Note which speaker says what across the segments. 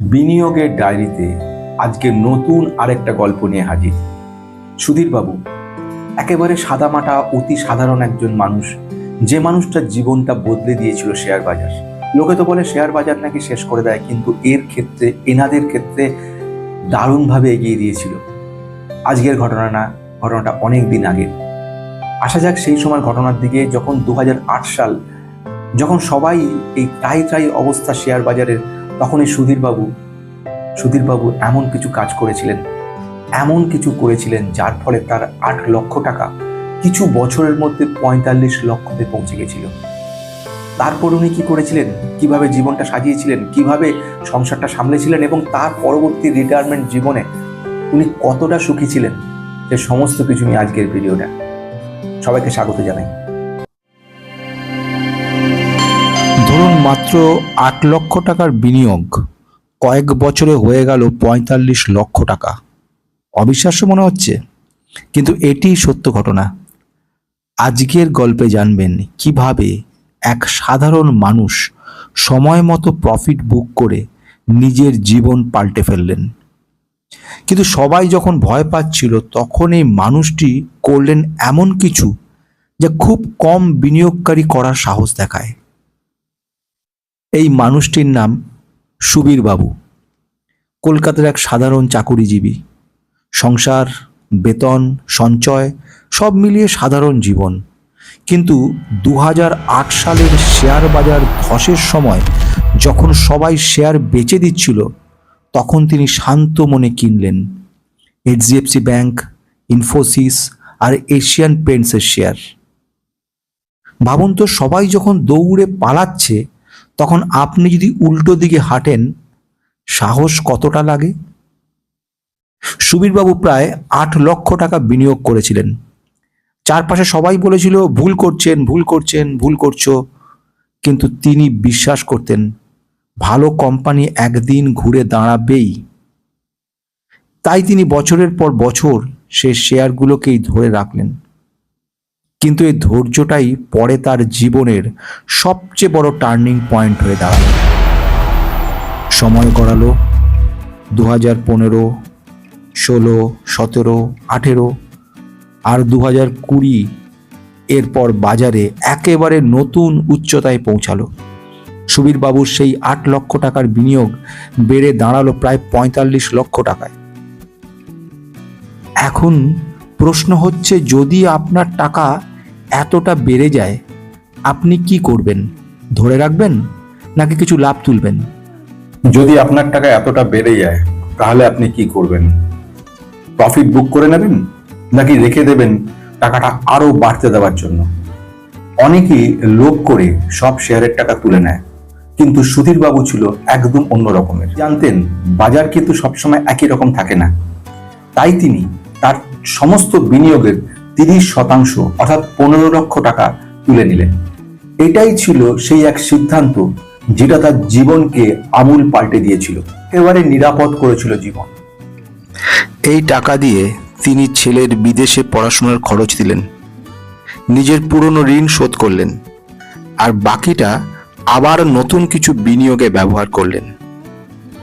Speaker 1: বিনিয়োগের ডায়েরিতে আজকে নতুন আরেকটা গল্প নিয়ে হাজির। সুধীর বাবু একেবারে সাদামাটা, অতি সাধারণ একজন মানুষ, যে মানুষটার জীবনটা বদলে দিয়েছিল শেয়ার বাজার। লোকে তো বলে শেয়ার বাজার নাকি শেষ করে দেয়, কিন্তু এর ক্ষেত্রে, এনাদের ক্ষেত্রে দারুণভাবে এগিয়ে দিয়েছিল। আজকের ঘটনা না, ঘটনাটা অনেক দিন আগের আসা যাক সেই সময় ঘটনার দিকে, যখন দু হাজার আট সাল, যখন সবাই এই টাই টাই অবস্থা শেয়ার বাজারের তখন এই সুধীরবাবু সুধীরবাবু এমন কিছু কাজ করেছিলেন, এমন কিছু করেছিলেন যার ফলে তার আট লক্ষ টাকা কিছু বছরের মধ্যে পঁয়তাল্লিশ লক্ষতে পৌঁছে গেছিল। তারপর উনি কি করেছিলেন? কীভাবে জীবনটা সাজিয়েছিলেন? কীভাবে সংসারটা সামলেছিলেন? এবং তার পরবর্তী রিটায়ারমেন্ট জীবনে উনি কতটা সুখী ছিলেন? সে সমস্ত কিছু নিয়ে আজকের ভিডিওটা সবাইকে স্বাগত জানাই।
Speaker 2: মাত্র আট লক্ষ টাকার বিনিয়োগ। কয়েক বছরে হয়ে গেল পঁয়তাল্লিশ লক্ষ টাকা। অবিশ্বাস্য মনে হচ্ছে, কিন্তু এটি সত্য ঘটনা। আজকের গল্পে জানবেন কীভাবে এক সাধারণ মানুষ সময় মতো প্রফিট বুক করে নিজের জীবন পাল্টে ফেললেন। কিন্তু সবাই যখন ভয় পাচ্ছিল, তখন এই মানুষটি করলেন এমন কিছু যা খুব কম বিনিয়োগকারী করার সাহস দেখায়। এই মানুষটির নাম সুবীর বাবু। কলকাতার এক সাধারণ চাকুরিজীবী। সংসার, বেতন, সঞ্চয় সব মিলিয়ে সাধারণ জীবন। কিন্তু দু সালের শেয়ার বাজার ধসের সময় যখন সবাই শেয়ার বেচে দিচ্ছিল, তখন তিনি শান্ত মনে কিনলেন। এইচডিএফসি ব্যাংক, ইনফোসিস আর এশিয়ান পেন্টসের শেয়ার। ভাবুন তো, সবাই যখন দৌড়ে পালাচ্ছে তখন আপনি যদি উল্টো দিকে হাঁটেন, সাহস কতটা লাগে? সুবীরবাবু প্রায় আট লক্ষ টাকা বিনিয়োগ করেছিলেন। চারপাশে সবাই বলেছিল, ভুল করছেন ভুল করছেন, ভুল করছ। কিন্তু তিনি বিশ্বাস করতেন, ভালো কোম্পানি একদিন ঘুরে দাঁড়াবেই। তাই তিনি বছরের পর বছর সে শেয়ারগুলোকেই ধরে রাখলেন। কিন্তু এই ধৈর্যটাই পরে তার জীবনের সবচেয়ে বড় টার্নিং পয়েন্ট হয়ে দাঁড়াল। সময় গড়ালো দু হাজার পনেরো, ষোলো, সতেরো, আঠেরো আর দু হাজার কুড়ি এরপর বাজারে একেবারে নতুন উচ্চতায় পৌঁছালো। সুবীরবাবুর সেই আট লক্ষ টাকার বিনিয়োগ বেড়ে দাঁড়াল প্রায় পঁয়তাল্লিশ লক্ষ টাকায়। এখন প্রশ্ন হচ্ছে, যদি আপনার টাকা এতটা বেড়ে যায়, আপনি কি করবেন? ধরে রাখবেন? নাকি কিছু লাভ তুলবেন?
Speaker 1: যদি আপনার টাকা এতটা বেড়ে যায়, তাহলে আপনি কি করবেন? প্রফিট বুক করে নেবেন? নাকি রেখে দেবেন টাকাটা আরও বাড়তে দেওয়ার জন্য? অনেকেই লোভ করে সব শেয়ারের টাকা তুলে নেয়, কিন্তু সুধীর বাবু ছিল একদম অন্য রকমের। জানতেন, বাজার কিন্তু সবসময় একই রকম থাকে না। তাই তিনি তার সমস্ত বিনিয়োগের তিরিশ শতাংশ, অর্থাৎ পনেরো লক্ষ টাকা তুলে নিলেন। এটাই ছিল সেই এক সিদ্ধান্ত যেটা তার জীবনকে আমূল পাল্টে দিয়েছিল, এবারে নিরাপদ করেছিল জীবন।
Speaker 2: এই টাকা দিয়ে তিনি ছেলের বিদেশে পড়াশোনার খরচ দিলেন, নিজের পুরনো ঋণ শোধ করলেন, আর বাকিটা আবার নতুন কিছু বিনিয়োগে ব্যবহার করলেন।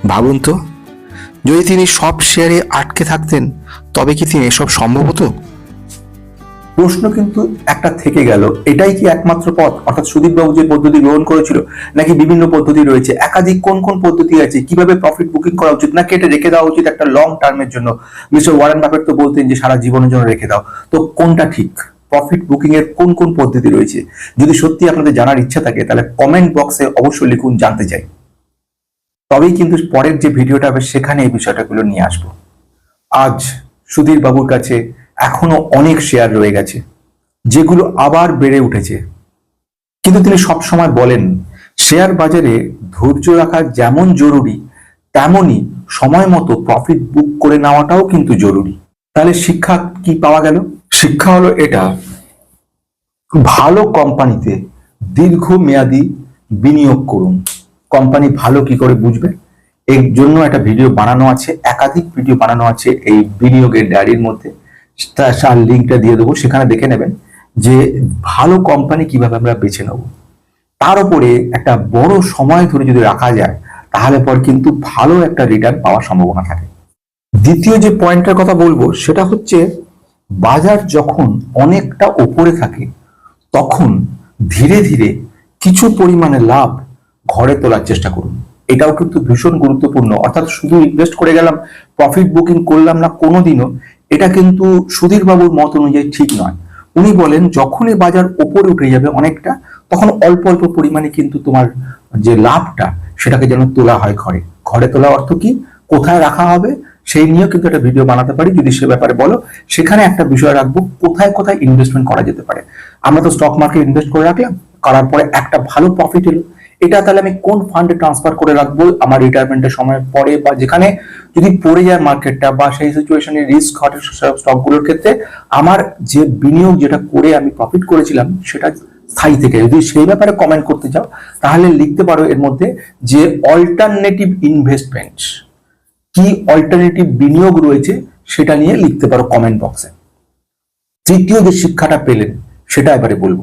Speaker 2: ভাবুন তো, যদি তিনি সব শেয়ারে আটকে থাকতেন, তবে কি তিনি এসব সম্ভব হতো?
Speaker 1: প্রশ্ন কিন্তু একটা থেকে গেল, এটাই কি একমাত্র পথ? অর্থাৎ সুদীপ বাবু যে পদ্ধতি গ্রহণ করেছিল, নাকি বিভিন্ন পদ্ধতি রয়েছে? একাধিক কোন কোন পদ্ধতি আছে? কীভাবে প্রফিট বুকিং করা উচিত? না কেটে রেখে দেওয়া উচিত একটা লং টার্মের জন্য? মিস্টার ওয়ারেন বাফেট তো বলতেন যে সারা জীবনের জন্য রেখে দাও। তো কোনটা ঠিক? প্রফিট বুকিং এর কোন কোন পদ্ধতি রয়েছে? যদি সত্যি আপনাদের জানার ইচ্ছা থাকে, তাহলে কমেন্ট বক্সে অবশ্যই লিখুন, জানতে চাই। তবেই কিন্তু পরের যে ভিডিওটা হবে, সেখানে এই বিষয়টাগুলো নিয়ে আসব। আজ সুধীর বাবুর কাছে এখনও অনেক শেয়ার রয়ে গেছে, যেগুলো আবার বেড়ে উঠেছে। কিন্তু তিনি সব সময় বলেন শেয়ার বাজারে ধৈর্য রাখা যেমন জরুরি তেমনি সময় মতো প্রফিট বুক করে নেওয়াটাও কিন্তু জরুরি। তাহলে শিক্ষা কি পাওয়া গেল? শিক্ষা হলো এটা, ভালো কোম্পানিতে দীর্ঘমেয়াদী বিনিয়োগ করুন। কোম্পানি ভালো কি করে বুঝবে? এর জন্য একটা ভিডিও বানানো আছে, একাধিক ভিডিও বানানো আছে এই বিনিয়োগের ডায়েরির মধ্যে। তার লিঙ্কটা দিয়ে দেবো, সেখানে দেখে নেবেন যে ভালো কোম্পানি কীভাবে আমরা বেছে নেব। তার উপরে একটা বড় সময় ধরে যদি রাখা যায়, তাহলে পর কিন্তু ভালো একটা রিটার্ন পাওয়ার সম্ভাবনা থাকে। দ্বিতীয় যে পয়েন্টের কথা বলব, সেটা হচ্ছে বাজার যখন অনেকটা ওপরে থাকে, তখন ধীরে ধীরে কিছু পরিমাণে লাভ ঘরে তোলার চেষ্টা করুন। এটাও কিন্তু ভীষণ গুরুত্বপূর্ণ। অর্থাৎ শুধু ইনভেস্ট করে গেলাম প্রফিট বুকিং করলাম না, কোনোদিনও এটা কিন্তু সুধীরবাবুর মত অনুযায়ী ঠিক নয়। উনি বলেন, যখনই বাজার ওপরে উঠে যাবে অনেকটা, তখন অল্প অল্প পরিমাণে কিন্তু তোমার যে লাভটা, সেটাকে যেন তোলা হয় ঘরে। ঘরে তোলা অর্থ কি? কোথায় রাখা হবে, সেই নিয়েও কিন্তু একটা ভিডিও বানাতে পারি, যদি সে ব্যাপারে বলো। সেখানে একটা বিষয় রাখব, কোথায় কোথায় ইনভেস্টমেন্ট করা যেতে পারে। আমরা তো স্টক মার্কেট ইনভেস্ট করে রাখলাম, করার পরে একটা ভালো প্রফিট এলো এটা তাহলে আমি কোন ফান্ডে ট্রান্সফার করে রাখব? আমার রিটায়ারমেন্টের সময় পরে বা যেখানে যদি পড়ে যায় মার্কেটটা বা সেই সিচুয়েশনে রিস্ক ঘটে স্টকগুলোর ক্ষেত্রে, আমার যে বিনিয়োগ যেটা করে আমি প্রফিট করেছিলাম, সেটা স্থায়ী থেকে। যদি সেই ব্যাপারে কমেন্ট করতে চাও, তাহলে লিখতে পারো এর মধ্যে যে অল্টারনেটিভ ইনভেস্টমেন্ট কি অল্টারনেটিভ বিনিয়োগ রয়েছে, সেটা নিয়ে লিখতে পারো কমেন্ট বক্সে তৃতীয় যে শিক্ষাটা পেলেন, সেটা এবারে বলব।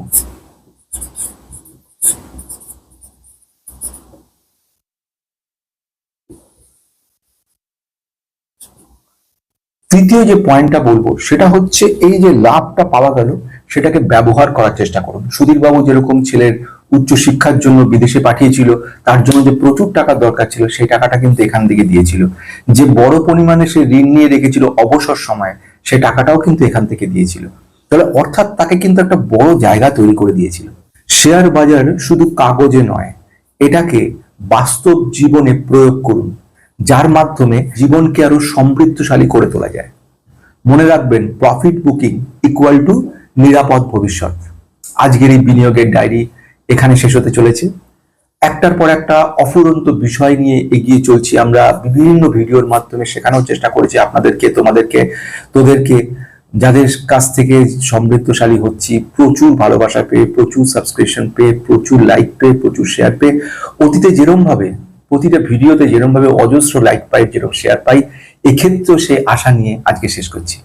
Speaker 1: তৃতীয় যে পয়েন্টটা বলব, সেটা হচ্ছে এই যে লাভটা পাওয়া গেল, সেটাকে ব্যবহার করার চেষ্টা করুন। সুধীর বাবু যেরকম ছেলের উচ্চ শিক্ষার জন্য বিদেশে পাঠিয়েছিল, তার জন্য যে প্রচুর টাকা দরকার ছিল, সেই টাকাটা কিন্তু এখান থেকে দিয়েছিল। যে বড় পরিমাণে সে ঋণ নিয়ে রেখেছিল অবসর সময়, সে টাকাটাও কিন্তু এখান থেকে দিয়েছিল। তাহলে অর্থাৎ তাকে কিন্তু একটা বড় জায়গা তৈরি করে দিয়েছিল। শেয়ার বাজার শুধু কাগজে নয়, এটাকে বাস্তব জীবনে প্রয়োগ করুন। যার মাধ্যমে জীবনকে আরও সমৃদ্ধশালী করে তোলা যায়। মনে রাখবেন প্রফিট বুকিং ইকুয়াল টু নিরাপদ ভবিষ্যৎ। আজকের এই বিনিয়োগের ডায়েরি এখানে শেষ হতে চলেছে। একটার পর একটা অফুরন্ত বিষয় নিয়ে এগিয়ে চলছি আমরা। বিভিন্ন ভিডিওর মাধ্যমে শেখানোর চেষ্টা করেছি আপনাদেরকে, তোমাদেরকে, তোদেরকে। যাদের কাছ থেকে সমৃদ্ধশালী হচ্ছি, প্রচুর ভালোবাসা পেয়ে, প্রচুর সাবস্ক্রিপশন পেয়ে, প্রচুর লাইক পেয়ে, প্রচুর শেয়ার পেয়ে, অতীতে যেরম ভাবে প্রতিটা ভিডিওতে যেরকমভাবে অজস্র লাইক পাই, যেরকম শেয়ার পাই, এক্ষেত্রেও সে আশা নিয়ে আজকে শেষ করছি।